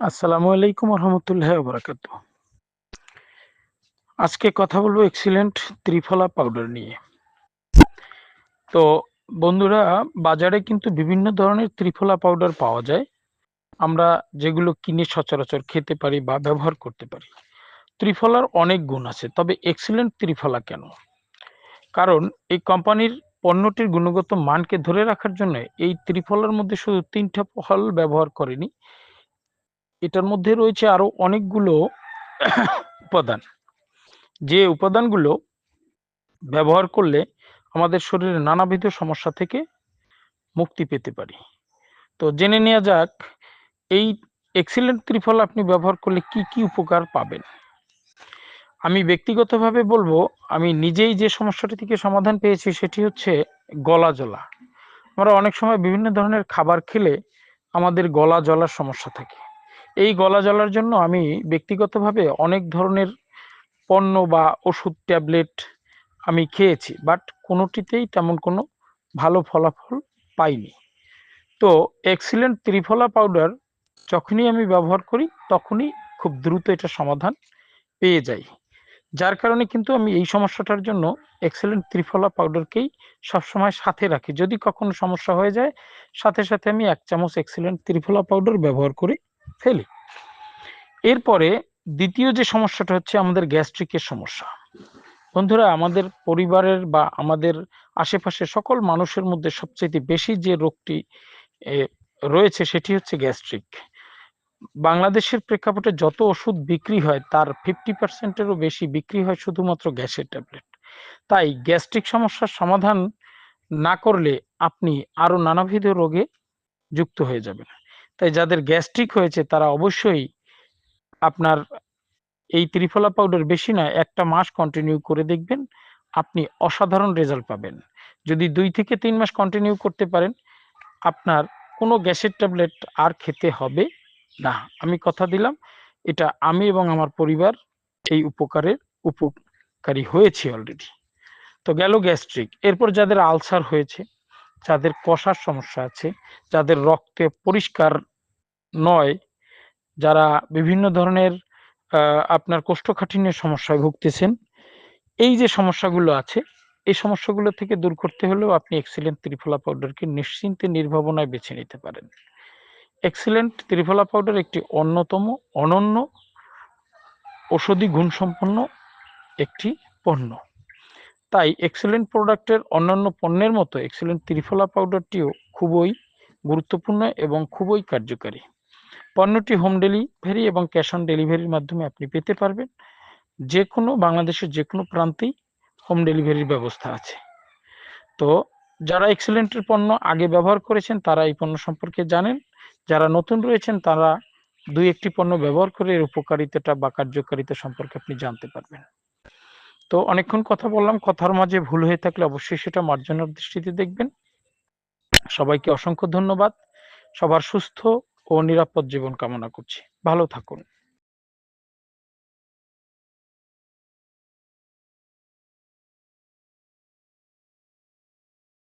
আসসালামু আলাইকুম রহমতুল্লাহ বারাকাত আজকে কথা বলব এক্সিলেন্ট ত্রিফলা পাউডার নিয়ে। তো বন্ধুরা, বাজারে কিন্তু বিভিন্ন ধরনের ত্রিফলা পাউডার পাওয়া যায়। আমরা যেগুলো কিনে সচরাচর খেতে পারি বা ব্যবহার করতে পারি। ত্রিফলার অনেক গুণ আছে, তবে এক্সিলেন্ট ত্রিফলা কেন? কারণ এই কোম্পানির পণ্যটির গুণগত মানকে ধরে রাখার জন্য এই ত্রিফলার মধ্যে শুধু তিনটা ফল ব্যবহার করেনি এটার মধ্যে রয়েছে আরও অনেকগুলো উপাদান। যে উপাদানগুলো ব্যবহার করলে আমাদের শরীরে নানাবিধ সমস্যা থেকে মুক্তি পেতে পারি। তো জেনে নেওয়া যাক, এই এক্সিলেন্ট ত্রিফল আপনি ব্যবহার করলে কি কি উপকার পাবেন? আমি ব্যক্তিগতভাবে বলব, আমি নিজেই যে সমস্যাটি থেকে সমাধান পেয়েছি সেটি হচ্ছে গলা জ্বলা। আমরা অনেক সময় বিভিন্ন ধরনের খাবার খেলে আমাদের গলা জ্বলার সমস্যা থাকে। এই গলা জ্বলার জন্য আমি ব্যক্তিগতভাবে অনেক ধরনের পণ্য বা ওষুধ, ট্যাবলেট আমি খেয়েছি, বাট কোনোটিতেই তেমন কোনো ভালো ফলাফল পাইনি। তো এক্সিলেন্ট ত্রিফলা পাউডার যখনই আমি ব্যবহার করি, তখনই খুব দ্রুত এটা সমাধান পেয়ে যাই। যার কারণে কিন্তু আমি এই সমস্যাটার জন্য এক্সেলেন্ট ত্রিফলা পাউডারকেই সবসময় সাথে রাখি। যদি কখনো সমস্যা হয়ে যায়, সাথে সাথে আমি এক চামচ এক্সেলেন্ট ত্রিফলা পাউডার ব্যবহার করে ফেলি এরপরে দ্বিতীয় যে সমস্যাটা হচ্ছে আমাদের গ্যাস্ট্রিকের সমস্যা। বন্ধুরা, আমাদের পরিবারের বা আমাদের আশেপাশে সকল মানুষের মধ্যে সবচেয়ে বেশি যে রোগটি রয়েছে সেটি হচ্ছে গ্যাস্ট্রিক বাংলাদেশের প্রেক্ষাপটে যত ওষুধ বিক্রি হয়, তার ফিফটি পার্সেন্টেরও বেশি বিক্রি হয় শুধুমাত্র গ্যাসের ট্যাবলেট। তাই গ্যাস্ট্রিক সমস্যার সমাধান না করলে আপনি আরও নানাবিধ রোগে যুক্ত হয়ে যাবেন। তাই যাদের গ্যাস্ট্রিক হয়েছে তারা অবশ্যই আপনার এই ত্রিফলা পাউডার বেশি নয়, একটা মাস কন্টিনিউ করে দেখবেন, আপনি অসাধারণ রেজাল্ট পাবেন। যদি দুই থেকে তিন মাস কন্টিনিউ করতে পারেন, আপনার কোনো গ্যাসের ট্যাবলেট আর খেতে হবে না। আমি কথা দিলাম, এটা আমি এবং আমার পরিবার এই উপকারের উপকারী হয়েছি অলরেডি তো গেল গ্যাস্ট্রিক এরপর যাদের আলসার হয়েছে যাদের কষার সমস্যা আছে, যাদের রক্তে পরিষ্কার নয়, যারা বিভিন্ন ধরনের আপনার কোষ্ঠকাঠিন্যের সমস্যায় ভুগতেছেন, এই যে সমস্যাগুলো আছে, এই সমস্যাগুলো থেকে দূর করতে হলেও আপনি এক্সিলেন্ট ত্রিফলা পাউডারকে নিশ্চিন্তে নির্ভাবনায় বেছে নিতে পারেন। এক্সিলেন্ট ত্রিফলা পাউডার একটি অন্যতম অনন্য ঔষধি গুণসম্পন্ন একটি পণ্য। তাই এক্সেলেন্ট প্রোডাক্টের অন্যান্য পণ্যের মতো এক্সেলেন্ট ত্রিফলা পাউডারটিও খুবই গুরুত্বপূর্ণ এবং খুবই কার্যকারী। পণ্যটি হোম ডেলিভারি এবং ক্যাশ অন ডেলিভারির মাধ্যমে আপনি পেতে পারবেন। যে কোনো বাংলাদেশের যে কোনো প্রান্তেই হোম ডেলিভারির ব্যবস্থা আছে। তো যারা এক্সেলেন্টের পণ্য আগে ব্যবহার করেছেন, তারা এই পণ্য সম্পর্কে জানেন। যারা নতুন রয়েছেন, তারা দুই একটি পণ্য ব্যবহার করে এর উপকারিতাটা বা কার্যকারিতা সম্পর্কে আপনি জানতে পারবেন। তো অনেকক্ষণ কথা বললাম, কথার মাঝে ভুল হয়ে থাকলে অবশ্যই সেটা মার্জনার দৃষ্টিতে দেখবেন। সবাইকে অসংখ্য ধন্যবাদ। সবার সুস্থ ও নিরাপদ জীবন কামনা করছি। ভালো থাকুন।